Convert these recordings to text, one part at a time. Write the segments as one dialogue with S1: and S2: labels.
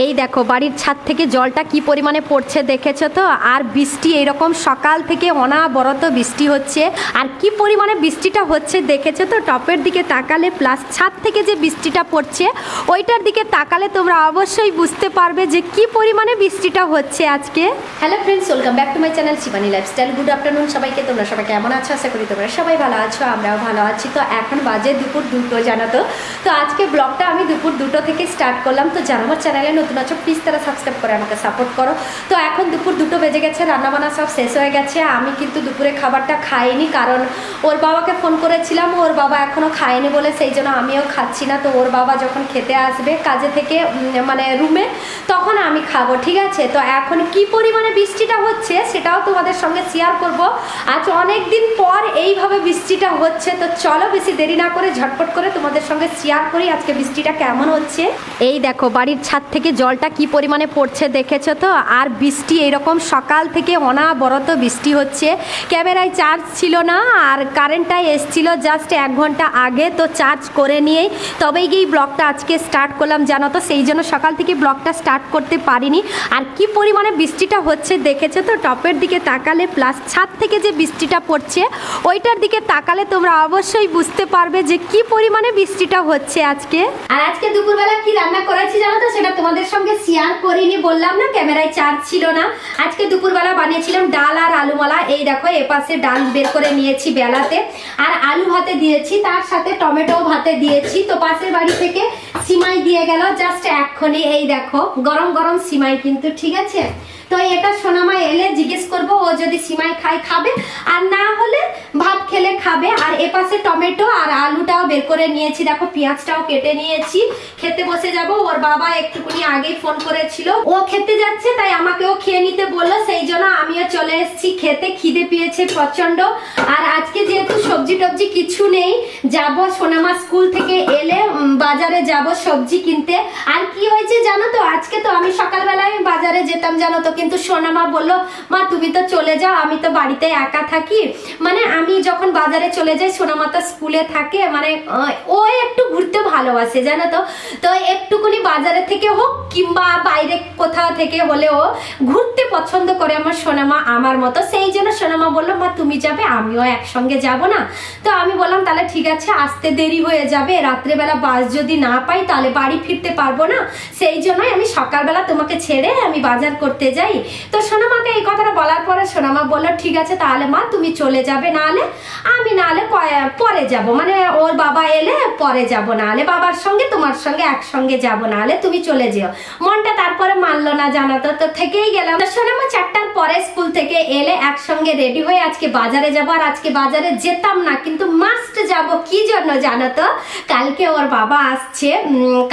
S1: এই দেখো, বাড়ির ছাদ থেকে জলটা কি পরিমাণে পড়ছে দেখেছ তো? আর বৃষ্টি এরকম সকাল থেকে অনাবরত বৃষ্টি হচ্ছে। আর কি পরিমাণে বৃষ্টিটা হচ্ছে দেখেছ তো? টপের দিকে তাকালে প্লাস ছাদ থেকে যে বৃষ্টিটা পড়ছে, ওইটার দিকে তাকালে তোমরা অবশ্যই বুঝতে পারবে যে কি পরিমাণে বৃষ্টিটা হচ্ছে আজকে। Hello friends welcome back to my channel Shivani lifestyle good afternoon সবাইকে, তোমরা সবাই কেমন আছো? আশা করি তোমরা সবাই ভালো আছো, আমরাও ভালো আছি। তো এখন বাজে দুপুর দুটো, জানো তো? তো আজকে ব্লগটা আমি দুপুর দুটো থেকে স্টার্ট করলাম। তো আমার চ্যানেলে নতুন আছো প্লিজ তারা সাবস্ক্রাইব করে আমাকে সাপোর্ট করো। তো এখন দুপুর দুটো বেজে গেছে, রান্নাবান্না সব শেষ হয়ে গেছে। আমি কিন্তু দুপুরে খাবারটা খাইনি, কারণ ওর বাবাকে ফোন করেছিলাম, ওর বাবা এখনও খায়নি বলে সেই জন্য আমিও খাচ্ছি না। তো ওর বাবা যখন খেতে আসবে কাজে থেকে মানে রুমে, তখন আমি খাব, ঠিক আছে? তো এখন কি পরিমাণে বৃষ্টিটা হচ্ছে সেটাও তোমাদের সঙ্গে শেয়ার করব। আজ অনেক দিন পর এইভাবে বৃষ্টিটা হচ্ছে, তো চলো বেশি দেরি না করে ঝটপট করে তোমাদের সঙ্গে শেয়ার করি আজকে বৃষ্টিটা কেমন হচ্ছে। এই দেখো, বাড়ির ছাদ থেকে জলটা কি পরিমাণে পড়ছে দেখেছ তো? আর বৃষ্টি এইরকম সকাল থেকে অনাবরত বৃষ্টি হচ্ছে। ক্যামেরায় চার্জ ছিল না, আর কারেন্টটাই এসছিল জাস্ট এক ঘণ্টা আগে, তো চার্জ করে নিয়েই। তবেই গিয়ে ব্লগটা আজকে স্টার্ট করলাম, জানো তো? সেই জন্য সকাল থেকে ব্লগটা স্টার্ট করতে পারিনি। আর কি পরিমাণে বৃষ্টিটা হচ্ছে দেখেছ তো? টপের দিকে তাকালে প্লাস ছাদ থেকে যে বৃষ্টিটা পড়ছে, ওইটার দিকে তাকালে তোমরা অবশ্যই বুঝতে পারবে যে কি পরিমাণে বৃষ্টিটা হচ্ছে আজকে। আর আজকে দুপুরবেলা কি রান্না করেছি জানো তো? সেটা তোমাদের সঙ্গে শেয়ার করিনি, বললাম না ক্যামেরায় চার্জ ছিল না। আজকে দুপুরবেলা বানিয়েছিলাম ডাল আর আলুমালা এই দেখো এপাশে ডাল বের করে নিয়েছি বেলাতে। আর আলু ভাতে দিয়েছি, তার সাথে টমেটো ভাতে দিয়েছি। তো পাশের বাড়ি থেকে সিমাই দিয়ে গেল জাস্ট এক্ষুনি, এই দেখো, গরম গরম সিমাই কিন্তু ঠিক আছে? তো এটা সোনামা এলে জিজ্ঞেস করব, ও যদি সিমাই খায়, খাবে? আর না হলে ভাত খেলে খাবে। আর এপাশে টমেটো আর আলুটাও বের করে নিয়েছি। দেখো, পেঁয়াজটাও কেটে নিয়েছি। খেতে বসে যাব। ওর বাবা একটুকুনি আগেই ফোন করেছিল। ও খেতে যাচ্ছে, তাই আমাকেও খেয়ে নিতে বলল। সেই জন্য আমিও চলে এসেছি খেতে। খিদে পেয়েছে প্রচণ্ড আর আজকে যেহেতু সবজি টবজি কিছু নেই, যাব সোনামা স্কুল থেকে বাজারে যাব সবজি কিনতে। আর কি হয়েছে জানো তো? আজকে তো আমি সকালবেলায় বাজারে যেতাম জানো তো, কিন্তু সোনামা বলল, মা, তুমি তো চলে যাও, আমি তো বাড়িতে একা থাকি। মানে আমি যখন বাজারে চলে যাই সোনামা তো স্কুলে থাকে মানে ও ভালোবাসে, জানো তো? তো একটুকুনি বাজারে থেকে হোক কিংবা বাইরে কোথাও থেকে হলেও ঘুরতে পছন্দ করে আমার সোনামা আমার মতো। সেই জন্য সোনামা বলল, মা, তুমি যাবে, আমিও একসঙ্গে যাব না। তো আমি বললাম, তাহলে ঠিক আছে, আসতে দেরি হয়ে যাবে, রাত্রেবেলা বাস যদি না পাই তাহলে বাড়ি ফিরতে পারব না। সেই জন্যই আমি সকালবেলা তোমাকে ছেড়ে আমি বাজার করতে যাই। তো সোনামাকে এই কথাটা বলার পরে সোনামা বলল, ঠিক আছে, তাহলে মা, তুমি চলে যাবে, নাহলে আমি নাহলে পরে যাব। মানে ওর বাবা এলে পরে যাব, নাহলে বাবার সঙ্গে, তোমার সঙ্গে একসঙ্গে যাব, নাহলে তুমি চলে যেও। মনটা তারপরে মানলো না জানা তো থেকেই গেলাম। তো সোনামা চারটার পরে স্কুল থেকে এলে একসঙ্গে রেডি হয়ে আজকে বাজারে যাব। আর আজকে বাজারে যেতাম না, কিন্তু মাস্ট যাব কি জন্য জানো তো, কালকে ওর বাবা আসছে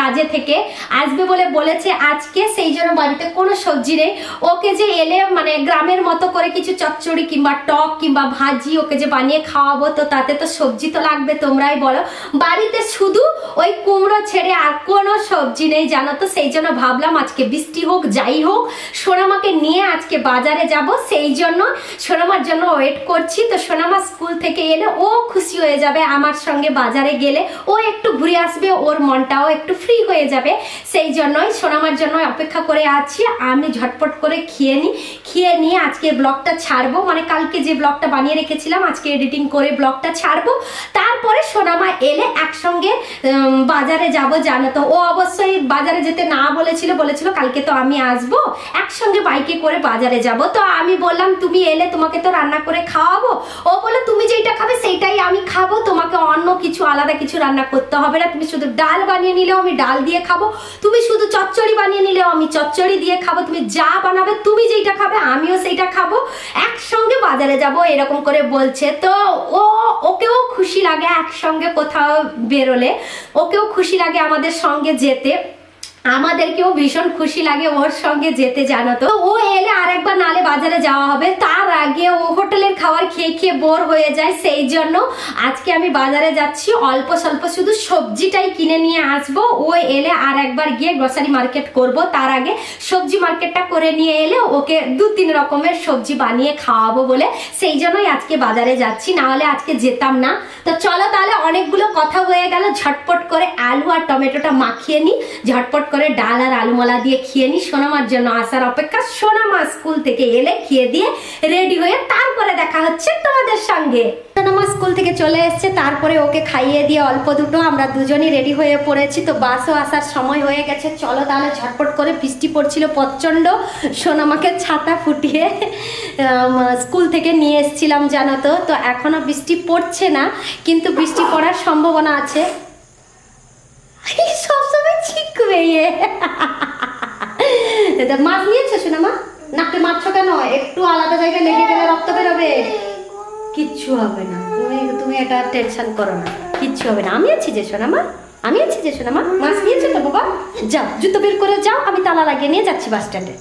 S1: কাজে থেকে, আসবে বলে বলেছে আজকে, সেই জন্য বাড়িতে কোনো সবজি নেই। ওকে যে এলে মানে গ্রামের মতো করে কিছু চচ্চড়ি কিংবা টক কিংবা ভাজি ওকে যে বানিয়ে খাওয়াবো, তো তাতে তো সবজি তো লাগবে, তোমরাই বলো। বাড়িতে শুধু ওই কুমড়ো ছেড়ে আর কোনো সবজি নেই, জানো তো, সেই জন্য ভাবলাম আজকে বৃষ্টি হোক, যাই হোক, সোনামাকে নিয়ে আজকে বাজারে যাব, সেই জন্য সোনামার জন্য ওয়েট করছি। তো সোনামা স্কুল থেকে এলে ও খুশি হয়ে যাবে আমার সঙ্গে বাজারে গেলে ও একটু ঘুরে আসবে, ওর মনটাও একটু ফ্রি হয়ে যাবে। সেই জন্যই, সোনামার জন্য অপেক্ষা করে আছি। আমি ঝটপট করে খেয়ে নিই খেয়ে নিয়ে আজকে ব্লগটা ছাড়বো। মানে কালকে যে ব্লগটা বানিয়ে রেখেছিলাম, আজকে এডিটিং করে ব্লগটা ছাড়বো। তারপরে সোনামা এলে একসঙ্গে বাজারে যাব, জানো তো। ও অবশ্যই বাজারে যেতে না বলেছিল বলেছিল কালকে তো আমি আসব। একসঙ্গে বাইকে করে বাজারে যাব। তো আমি বললাম, তুমি এলে তোমাকে তো রান্না করে খাওয়াবো? ও বলে তুমি যেটা খাবে সেইটাই আমি খাব। কিছু আলাদা কিছু রান্না করতে হবে না। তুমি শুধু ডাল বানিয়ে নিলেও আমি ডাল দিয়ে খাব। তুমি শুধু চচ্চড়ি বানিয়ে নিলেও আমি চচ্চড়ি দিয়ে খাব। তুমি যা বানাবে, তুমি যেটা খাবে, আমিও সেইটা খাব। একসঙ্গে বাজারে যাব, এরকম করে বলছে। তো ও, ওকেও খুশি লাগে একসঙ্গে কোথাও বেরোলে। ওকেও খুশি লাগে আমাদের সঙ্গে যেতে। আমাদেরকেও ভীষণ খুশি লাগে ওর সঙ্গে যেতে, জানো তো। ও এলে আরেকবার নালে বাজারে যাওয়া হবে। তার আগে ও হোটেলের খাবার খেয়ে খেয়ে বোর হয়ে যায়, সেই জন্য আজকে আমি বাজারে যাচ্ছি। অল্প স্বল্প শুধু সবজিটাই কিনে নিয়ে আসব। ও এলে আর একবার গিয়ে গ্রসারি মার্কেট করব। তার আগে সবজি মার্কেটটা করে নিয়ে এলে ওকে দু তিন রকমের সবজি বানিয়ে খাওয়াবো বলে। সেই জন্যই আজকে বাজারে যাচ্ছি। না হলে আজকে যেতাম না। তো চলো তাহলে অনেকগুলো কথা হয়ে গেল। ঝটপট করে আলু আর টমেটোটা মাখিয়ে নিই ঝটপট করে ডাল আর আলুমালা দিয়ে খেয়ে নি। সোনামার জন্য আসার অপেক্ষা সোনামা স্কুল থেকে এলে খেয়ে দিয়ে রেডি হয়ে তারপরে দেখা হচ্ছে তোমাদের সঙ্গে। সোনামা স্কুল থেকে চলে এসেছে, তারপরে ওকে খাইয়ে দিয়ে অল্প দুটো আমরা দুজনই রেডি হয়ে পড়েছি। তো বাসও আসার সময় হয়ে গেছে। চলো তাহলে ঝটপট করে বৃষ্টি পড়ছিল প্রচণ্ড। সোনামাকে ছাতা ফুটিয়ে স্কুল থেকে নিয়ে এসেছিলাম জানো তো। তো এখনও বৃষ্টি পড়ছে না, কিন্তু বৃষ্টি পড়ার সম্ভাবনা আছে। সবসময় ইয়ে এটা মাছ নিয়েছো শোনা মা নাকে মারছো কেন একটু আলাদা জায়গায় লেগে গেলে রক্ত বেরোবে কিচ্ছু হবে না তুমি তুমি এটা টেনশন করো না কিচ্ছু হবে না আমি আছি যে শোনা মা আমি আছি যে শোনা মা মাছ নিয়েছো তো বাবা যাও জুতো বের করে যাও আমি তালা লাগিয়ে নিয়ে যাচ্ছি বাস স্ট্যান্ডে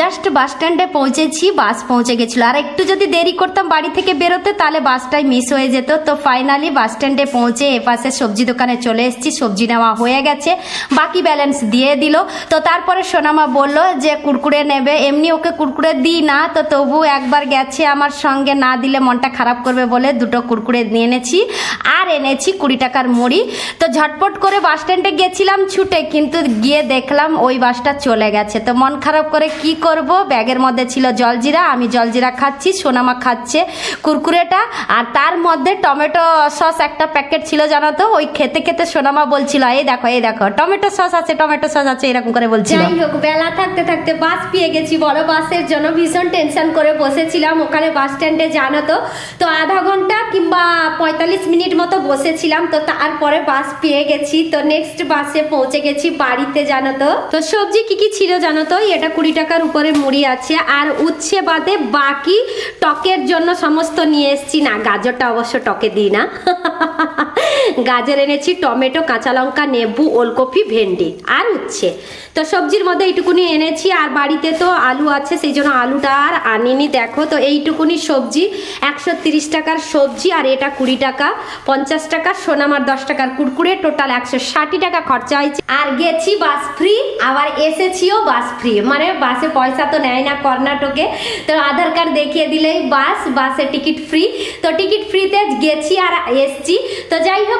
S1: জাস্ট বাস স্ট্যান্ডে পৌঁছেছি বাস পৌঁছে গেছিল। আর একটু যদি দেরি করতাম বাড়ি থেকে বেরোতে, তাহলে বাসটাই মিস হয়ে যেত। তো ফাইনালি বাস স্ট্যান্ডে পৌঁছে এপাশে সবজি দোকানে চলে এসেছি, সবজি নেওয়া হয়ে গেছে। বাকি ব্যালেন্স দিয়ে দিল। তো তারপরে সোনামা বলল যে কুরকুরে নেবে। এমনি ওকে কুরকুরে দিই না, তো তবু একবার গেছে আমার সঙ্গে, না দিলে মনটা খারাপ করবে বলে দুটো কুরকুরে নিয়ে এনেছি। আর এনেছি কুড়ি টাকার মুড়ি। তো ঝটপট করে বাস স্ট্যান্ডে গেছিলাম ছুটে, কিন্তু গিয়ে দেখলাম ওই বাসটা চলে গেছে। তো মন খারাপ করে কি করব। ব্যাগের মধ্যে ছিল জলজিরা, আমি জলজিরা খাচ্ছি, সোনামা খাচ্ছে কুরকুরেটা। আর তার মধ্যে টমেটো সস একটা প্যাকেট ছিল, জানো তো? ওই খেতে খেতে সোনামা বলছিল, এই দেখো এই দেখো, টমেটো সস আছে, টমেটো সস আছে, এরকম করে বলছিল। যাই হোক, বেলা থাকতে থাকতে বাস পেয়ে গেছি বড় বাসের জন্য। ভীষণ টেনশন করে বসেছিলাম ওখানে বাস স্ট্যান্ডে, জানো তো? তো আধা ঘণ্টা কিংবা পঁয়তাল্লিশ মিনিট মতো বসেছিলাম। তো তারপরে বাস পেয়ে গেছি। তো নেক্সট বাসে পৌঁছে গেছি বাড়িতে, জানো তো? তো সবজি কি কি ছিল, জানো তো? এটা কুড়ি টাকার উপরে মুড়ি আছে আর উচ্ছে বাদে বাকি টকের জন্য সমস্ত নিয়ে এসছি না। গাজরটা অবশ্য টকে দিই না। গাজর এনেছি, টমেটো, কাঁচা লঙ্কা, নেবু, ওলকপি, ভেন্ডি আর উচ্ছে। তো সবজির মধ্যে এইটুকুনি এনেছি। আর বাড়িতে তো আলু আছে, সেই জন্য আলুটা আর আনিনি। দেখো তো, এইটুকুনি সবজি, একশো তিরিশ টাকার সবজি আর এটা কুড়ি টাকা, পঞ্চাশ টাকা, সোনামার দশ টাকার কুরকুরে। টোটাল একশো ষাটি টাকা খরচা হয়েছে। আর গেছি বাস ফ্রি আবার এসেছিও বাস ফ্রি মানে বাসে পয়সা তো নেয় না কর্ণাটকে। তো আধার কার্ড দেখিয়ে দিলেই বাস, বাসে টিকিট ফ্রি তো টিকিট ফ্রিতে গেছি আর এসছি। তো যাই হোক